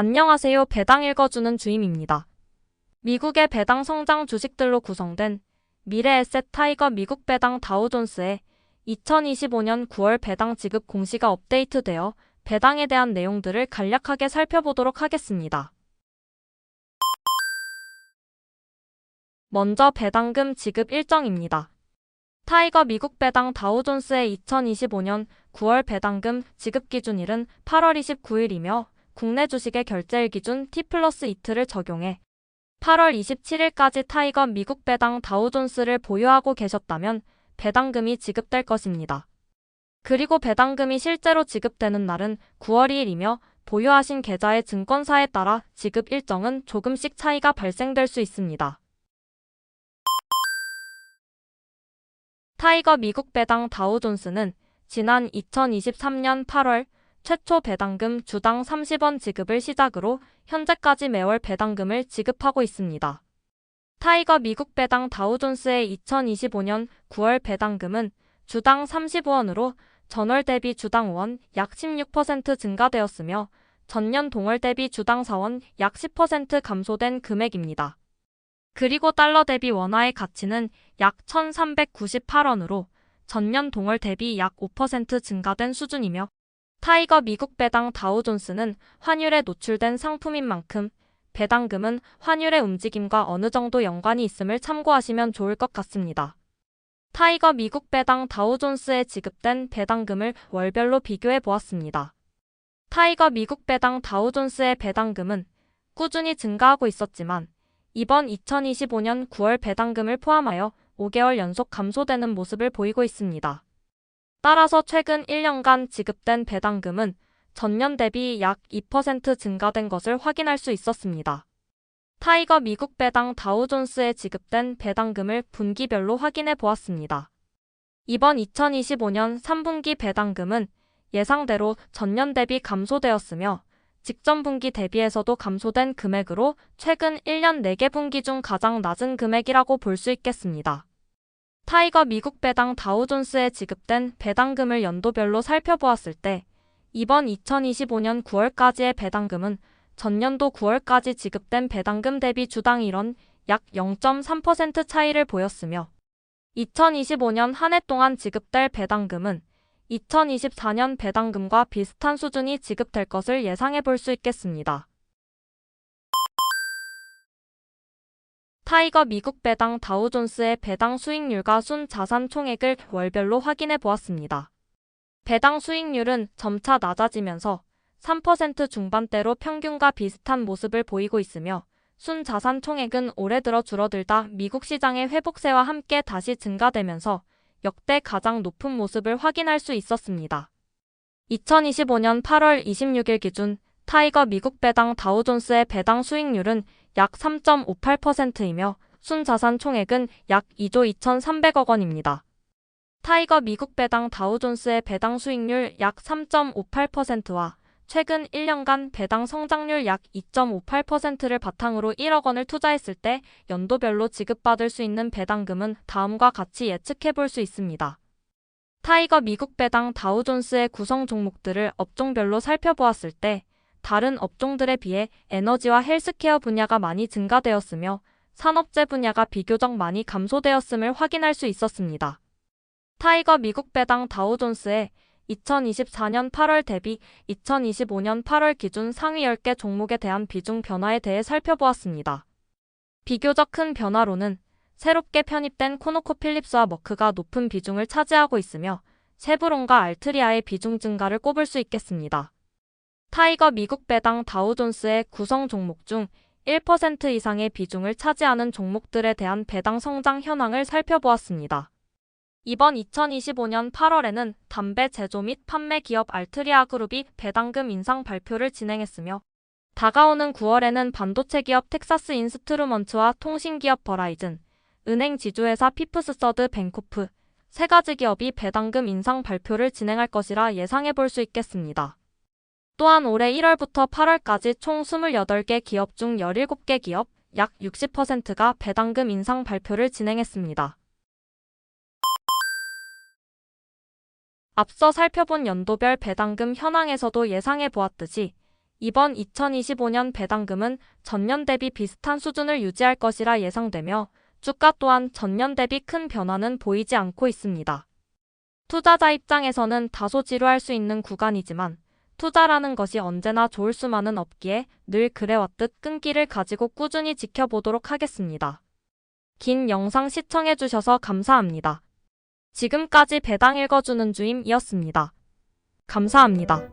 안녕하세요. 배당 읽어주는 주임입니다. 미국의 배당 성장 주식들로 구성된 미래에셋 타이거 미국 배당 다우존스의 2025년 9월 배당 지급 공시가 업데이트되어 배당에 대한 내용들을 간략하게 살펴보도록 하겠습니다. 먼저 배당금 지급 일정입니다. 타이거 미국 배당 다우존스의 2025년 9월 배당금 지급 기준일은 8월 29일이며 국내 주식의 결제일 기준 T 플러스 이틀을 적용해 8월 27일까지 타이거 미국 배당 다우존스를 보유하고 계셨다면 배당금이 지급될 것입니다. 그리고 배당금이 실제로 지급되는 날은 9월 2일이며 보유하신 계좌의 증권사에 따라 지급 일정은 조금씩 차이가 발생될 수 있습니다. 타이거 미국 배당 다우존스는 지난 2023년 8월 최초 배당금 주당 30원 지급을 시작으로 현재까지 매월 배당금을 지급하고 있습니다. 타이거 미국 배당 다우존스의 2025년 9월 배당금은 주당 35원으로 전월 대비 주당 5원 약 16% 증가되었으며 전년 동월 대비 주당 4원 약 10% 감소된 금액입니다. 그리고 달러 대비 원화의 가치는 약 1398원으로 전년 동월 대비 약 5% 증가된 수준이며 타이거 미국 배당 다우존스는 환율에 노출된 상품인 만큼 배당금은 환율의 움직임과 어느 정도 연관이 있음을 참고하시면 좋을 것 같습니다. 타이거 미국 배당 다우존스에 지급된 배당금을 월별로 비교해 보았습니다. 타이거 미국 배당 다우존스의 배당금은 꾸준히 증가하고 있었지만 이번 2025년 9월 배당금을 포함하여 5개월 연속 감소되는 모습을 보이고 있습니다. 따라서 최근 1년간 지급된 배당금은 전년 대비 약 2% 증가된 것을 확인할 수 있었습니다. 타이거 미국 배당 다우존스에 지급된 배당금을 분기별로 확인해 보았습니다. 이번 2025년 3분기 배당금은 예상대로 전년 대비 감소되었으며 직전 분기 대비해서도 감소된 금액으로 최근 1년 4개 분기 중 가장 낮은 금액이라고 볼 수 있겠습니다. 타이거 미국 배당 다우존스에 지급된 배당금을 연도별로 살펴보았을 때 이번 2025년 9월까지의 배당금은 전년도 9월까지 지급된 배당금 대비 주당 1원 약 0.3% 차이를 보였으며 2025년 한 해 동안 지급될 배당금은 2024년 배당금과 비슷한 수준이 지급될 것을 예상해 볼 수 있겠습니다. 타이거 미국 배당 다우존스의 배당 수익률과 순 자산 총액을 월별로 확인해 보았습니다. 배당 수익률은 점차 낮아지면서 3% 중반대로 평균과 비슷한 모습을 보이고 있으며 순 자산 총액은 올해 들어 줄어들다 미국 시장의 회복세와 함께 다시 증가되면서 역대 가장 높은 모습을 확인할 수 있었습니다. 2025년 8월 26일 기준 타이거 미국 배당 다우존스의 배당 수익률은 약 3.58%이며 순자산 총액은 약 2조 2,300억 원입니다. 타이거 미국 배당 다우존스의 배당 수익률 약 3.58%와 최근 1년간 배당 성장률 약 2.58%를 바탕으로 1억 원을 투자했을 때 연도별로 지급받을 수 있는 배당금은 다음과 같이 예측해 볼 수 있습니다. 타이거 미국 배당 다우존스의 구성 종목들을 업종별로 살펴보았을 때 다른 업종들에 비해 에너지와 헬스케어 분야가 많이 증가되었으며 산업재 분야가 비교적 많이 감소되었음을 확인할 수 있었습니다. 타이거 미국 배당 다우존스의 2024년 8월 대비 2025년 8월 기준 상위 10개 종목에 대한 비중 변화에 대해 살펴보았습니다. 비교적 큰 변화로는 새롭게 편입된 코노코필립스와 머크가 높은 비중을 차지하고 있으며 쉐브론과 알트리아의 비중 증가를 꼽을 수 있겠습니다. 타이거 미국 배당 다우존스의 구성 종목 중 1% 이상의 비중을 차지하는 종목들에 대한 배당 성장 현황을 살펴보았습니다. 이번 2025년 8월에는 담배 제조 및 판매 기업 알트리아 그룹이 배당금 인상 발표를 진행했으며 다가오는 9월에는 반도체 기업 텍사스 인스트루먼트와 통신 기업 버라이즌, 은행 지주회사 피프스 서드 뱅코프 세 가지 기업이 배당금 인상 발표를 진행할 것이라 예상해 볼 수 있겠습니다. 또한 올해 1월부터 8월까지 총 28개 기업 중 17개 기업, 약 60%가 배당금 인상 발표를 진행했습니다. 앞서 살펴본 연도별 배당금 현황에서도 예상해 보았듯이 이번 2025년 배당금은 전년 대비 비슷한 수준을 유지할 것이라 예상되며 주가 또한 전년 대비 큰 변화는 보이지 않고 있습니다. 투자자 입장에서는 다소 지루할 수 있는 구간이지만 투자라는 것이 언제나 좋을 수만은 없기에 늘 그래왔듯 끈기를 가지고 꾸준히 지켜보도록 하겠습니다. 긴 영상 시청해주셔서 감사합니다. 지금까지 배당 읽어주는 주임이었습니다. 감사합니다.